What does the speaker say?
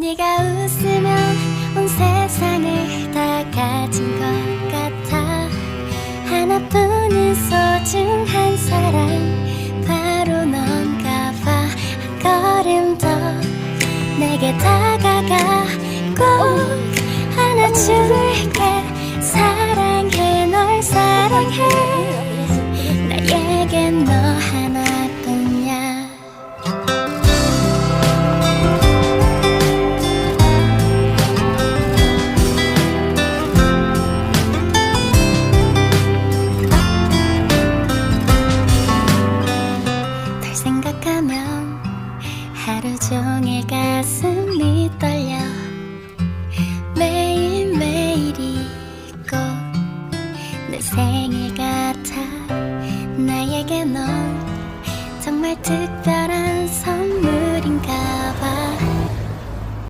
네가 웃으면 온 세상을 다 가진 것 같아. 하나뿐인 소중한 사랑 바로 넌가 봐한 걸음 더 내게 다가가. 꼭 안아줄게 보면 하루 종일 가슴이 떨려 매일매일이 꼭 내 생일 같아 나에게 넌 정말 특별